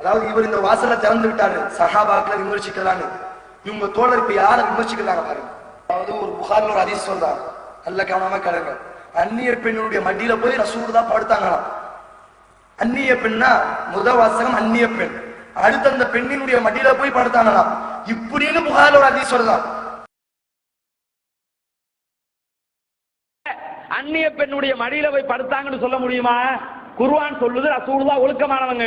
அதாவது இவர் இந்த வாசல திறந்து விட்டாரு. சஹாபாக்களை விமர்சிக்கலான்னு இவங்க தோழர் இப்ப யார விமர்சிக்கிறாங்க பாருங்க. அதாவது ஒரு புகார்ல ஒரு அதிசயம் சொல்றாங்க. நல்ல கவனமா கிடங்க அந்நிய பெண்ணுடைய மடியில போய் ரசூர் தான் படுத்தாங்களாம். அந்நிய பெண்ணா முத வாசகம் அந்நிய பெண். அடுத்து அந்த பெண்ணினுடைய மடியில போய் படுத்தாங்களாம். இப்படின்னு புகார்ல ஒரு அதிசயம் சொல்றான் அந்நிய பெண்ணுடைய மடியில போய் படுத்தாங்கன்னு சொல்ல முடியுமா? குருவான் சொல்லுது ரசூலுல்லா ஒழுக்கமானவங்க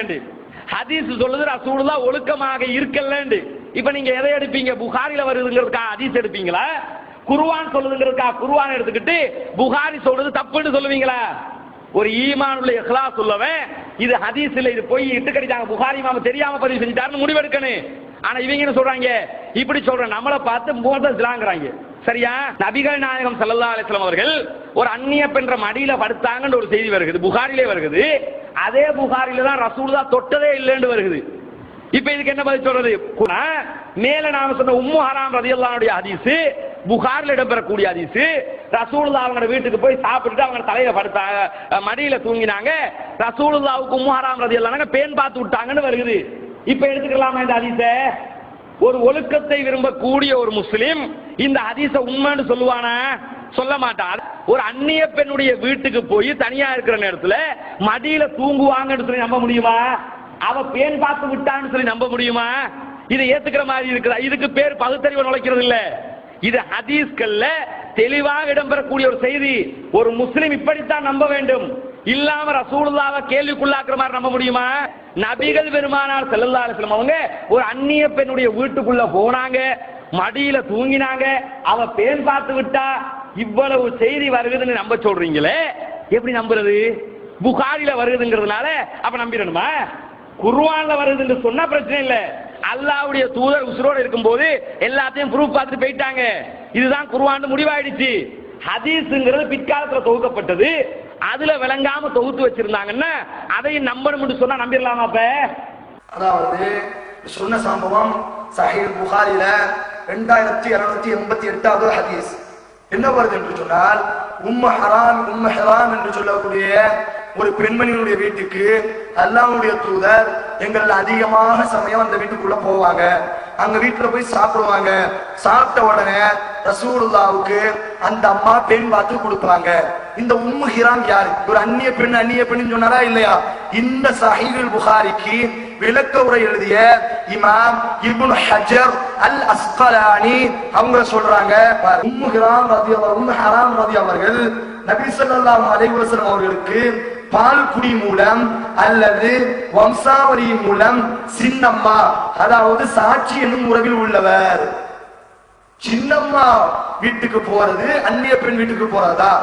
ஹதீஸ் சொல்லுது ரசூலுல்லா ஒழுக்கமாக இருக்கலன்னு இப்ப நீங்க எதை எடுப்பீங்க? புகாரில வருதுங்கிறதுக்கா ஹதீஸ் எடுப்பீங்களா? குருவான் சொல்லுதுங்கிறதுக்கா குருவான் எடுத்துக்கிட்டு புகாரி சொல்றது தப்புன்னு சொல்லுவீங்களா? ஒரு ஈமான் உள்ள எஹ்லா உள்ளவன் இது ஹதீஸ் இல்ல இது போய் இட்டு கடிச்சாங்க புகாரி மாம தெரியாம பதிவு செஞ்சுட்டாருன்னு முடிவெடுக்கணும். ஆனா இவங்க என்ன சொல்றாங்க? இப்படி சொல்ற நம்மளை பார்த்து மோதலாங்கிறாங்க சரியா? நபிகள் நாயகம் ஸல்லல்லாஹு அலிஸ்லாம் அவர்கள் ஒரு அந்நிய பெண்ற மடியில படுத்தாங்கன்னு ஒரு செய்தி வருகிறது புகாரிலே வருகிறது அதே புகாரில தான் ரசூலுல்லா தொட்டதே இல்லைன்னு வருகிறது இப்ப இதுக்கு என்ன பதில் சொல்றது? மேல நாம சொன்ன உம்மு ஹராம் ரதியல்லானுடைய ஹதீஸ் புகாரில் இடம்பெறக்கூடிய ஹதீஸ் ரசூலுல்லா அவங்க வீட்டுக்கு போய் சாப்பிட்டுட்டு அவங்க தலையில படுத்தாங்க மடியில தூங்கினாங்க ரசூலுல்லாவுக்கு உம்மு ஹராம் ரதியல்லாஹு பேன் பார்த்து விட்டாங்கன்னு வருகிறது இப்ப எடுத்துக்கலாமா இந்த ஹதீஸை? ஒரு ஒழுக்கத்தை விரும்பக்கூடிய ஒரு முஸ்லீம் இந்த ஹதீஸ உண்மைன்னு சொல்லுவானா? சொல்ல மாட்டான். ஒரு அந்நிய பெண்ணுடைய வீட்டுக்கு போய் தனியா இருக்கிற நேரத்துல மடியில தூங்குவாங்கன்னு சொல்லி நம்ப முடியுமா? அவ பேன் பார்த்து விட்டான்னு சொல்லி நம்ப முடியுமா? இதை ஏத்துக்கிற மாதிரி இருக்குதா. இதுக்கு பேர் பகுத்தறிவு நுழைக்கிறது இல்ல. இது ஹதீஸ்கள்ல தெளிவாக இடம்பெறக்கூடிய ஒரு செய்தி. ஒரு முஸ்லிம் இப்படித்தான் நம்ப வேண்டும். இல்லாம ரசூலுல்லாவை கேள்விக்குள்ளாக்குற மாதிரி நம்ப முடியுமா? நபிகள் பெருமானார் செல்லல்லா அலைஹி வஸல்லம் அவங்க ஒரு அந்நிய பெண்ணுடைய வீட்டுக்குள்ள போனாங்க. மடியில தூங்கினாங்க. அவ பேன் பார்த்து விட்டா இவ்வளவு செய்தி வருகுதுன்னு நம்ப சொல்றீங்களே? எப்படி நம்புறது? புகாரில வருதுங்கிறதுனால அப்ப நம்பிடணுமா? குர்வான்ல வருதுன்னு சொன்னா பிரச்சனை இல்ல. அல்லாவுடைய தூதர் உசுரோட இருக்கும்போது எல்லாத்தையும் ப்ரூஃப் பார்த்துட்டு போயிட்டாங்க. இதுதான் குர்வான் முடிவாயிடுச்சு. ஹதீஸ்ங்கிறது பிற்காலத்துல தொகுக்கப்பட்டது. அதுல விளங்காம தொகுத்து வச்சிருந்தாங்கன்னா அதையும் நம்பணும் சொன்னா நம்பிடலாமா அப்ப? அதாவது சொன்ன சம்பவம் சஹீல் புகாரில ரெண்டாயிரத்தி இருநூத்தி எண்பத்தி எட்டாவது ஹதீஸ். என்ன வருது என்று சொன்னால் உம்ம ஹராம் உம்ம ஹராம் என்று சொல்லக்கூடிய ஒரு பெண்மணியினுடைய வீட்டுக்கு அல்லாவுடைய தூதர் எங்கள் அதிகமாக சமயம் அந்த வீட்டுக்குள்ள போவாங்க. அங்க வீட்டுல போய் சாப்பிடுவாங்க. சாப்பிட்ட உடனே ரசூலுல்லாவுக்கு அந்த அம்மா பெண் பார்த்து கொடுப்பாங்க. இந்த உம்மு ஹிரான் யாரு? ஒரு அந்நிய பெண் அந்நிய பெண் சொன்னாரா இல்லையா? இந்த சஹீல் புகாரிக்கு விளக்க உரை எழுதிய இமாம் இப்னு ஹஜர் அல் அஸ்கலானி அவங்க சொல்றாங்க பாரு, உம்மு ஹிராம் ரதி உம்மு ஹராம் ரதி அவர்கள் நபி ஸல்லல்லாஹு அலைஹி அவர்களுக்கு பால் குடி மூலம் அல்லது வம்சாவளி மூலம் சின்னம்மா அதாவது சாட்சி என்னும் உறவில் உள்ளவர். சின்னம்மா வீட்டுக்கு போறது அந்நிய பெண் வீட்டுக்கு போறதா?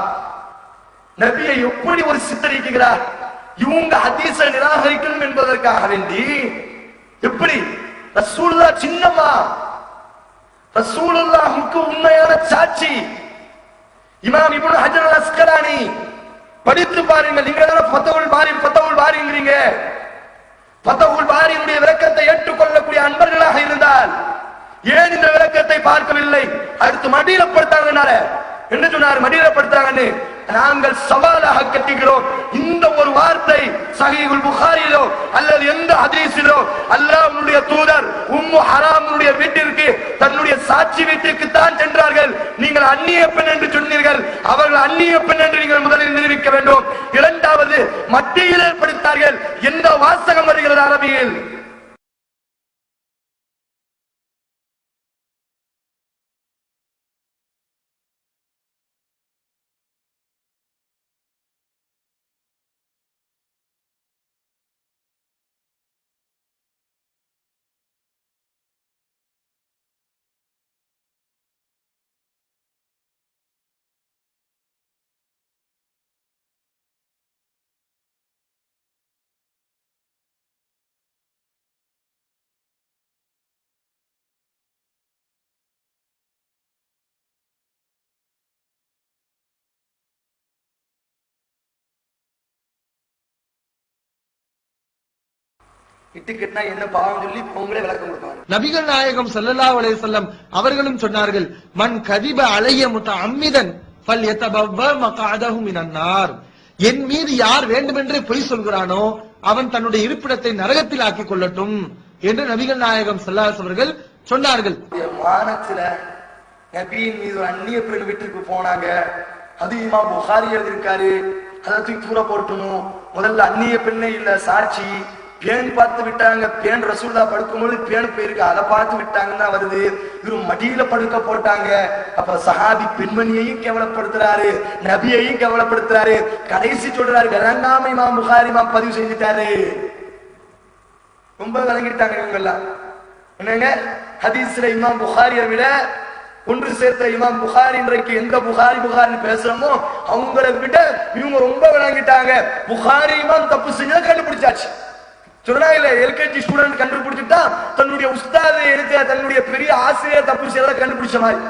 நபியை எப்படி ஒரு சித்தரிக்கிறார்? இவங்க ஹதீஸ நிராகரிக்கணும் என்பதற்காக வேண்டி. எப்படி? ரசூலுல்லா சின்னம்மா. ரசூலுல்லாஹுக்கு உண்மையான சாட்சி. இமாம் இப்னு ஹஜர் அல் அஸ்கலானி படித்து பாருங்க நீங்க பத்தவுள் ஃபத்தவுல் பாரி ஃபத்தவுல் பாரிங்கிறீங்க. ஃபத்தவுல் பாரியினுடைய விளக்கத்தை ஏற்றுக்கொள்ளக்கூடிய அன்பர்களாக இருந்தால் ஏன் இந்த விளக்கத்தை பார்க்கவில்லை? அடுத்து மடியில படுத்தாங்கனால என்ன சொன்னார்? மடியில படுத்தாங்கன்னு நாங்கள் சவாலாக கட்டுகிறோம் இந்த ஒரு வார்த்தை சஹீஹுல் புகாரிலோ அல்லது எந்த ஹதீஸிலோ அல்லாஹ்வுடைய தூதர் உம்மு ஹராமுடைய வீட்டிற்கு தன்னுடைய சாட்சி வீட்டிற்கு தான் சென்றார்கள். நீங்கள் அந்நிய பெண் என்று சொன்னீர்கள். அவர்கள் அந்நிய பெண் என்று நீங்கள் முதலில் நிரூபிக்க வேண்டும். இரண்டாவது மத்தியில் படித்தார்கள். எந்த வாசகம் வருகிறது அரபியில்? இட்டுக்கிட்டா என்ன பாவம் சொல்லி அவங்களே விளக்கம் கொடுப்பாங்க. நபிகள் நாயகம் ஸல்லல்லாஹு அலைஹி வஸல்லம் அவர்களும் சொன்னார்கள் மன் கதிப அலைய முத்தஅம்மிதன் ஃபல்யதபவ்வ மக்அதஹு மினன் நார் என் மீது யார் வேண்டுமென்றே பொய் சொல்கிறானோ அவன் தன்னுடைய இருப்பிடத்தை நரகத்தில் ஆக்கிக் கொள்ளட்டும் என்று நபிகள் நாயகம் ஸல்லல்லாஹு அவர்கள் சொன்னார்கள். மானத்துல நபியின் மீது ஒரு அந்நிய பெண் வீட்டுக்கு போனாங்க. அது இமாம் புகாரி எழுதியிருக்காரு. அதை தூக்கி தூர போட்டணும் முதல்ல அந்நிய பெண்ணே இல்ல சாட்சி. பேன் பார்த்து விட்டாங்க பேன் ரசூல்லா படுக்கும்போது பேன் போயிருக்கு அதை பார்த்து விட்டாங்கன்னு தான் வருது. இவரு மடியில படுக்க போட்டாங்க. அப்ப சஹாபி பெண்மணியையும் கேவலப்படுத்துறாரு நபியையும் கேவலப்படுத்துறாரு. கடைசி சொல்றாரு விளங்காமை மா புகாரி பதிவு செஞ்சுட்டாரு. ரொம்ப விளங்கிட்டாங்க இவங்க எல்லாம் என்னங்க? ஹதீஸ்ல இமாம் புகாரியை விட ஒன்று சேர்த்த இமாம் புகார் இன்றைக்கு எந்த புகாரி புகாரின்னு பேசுறோமோ அவங்கள விட இவங்க ரொம்ப விளங்கிட்டாங்க. புகாரி இமாம் தப்பு செஞ்சதை கண்டுபிடிச்சாச்சு. சொன்னா இல்ல எல்கேஜி ஸ்டூடெண்ட் கண்டுபிடிச்சிட்டா தன்னுடைய உஸ்தாது எடுத்த தன்னுடைய பெரிய ஆசிரியர் தப்பு செய்யறத கண்டுபிடிச்ச மாதிரி.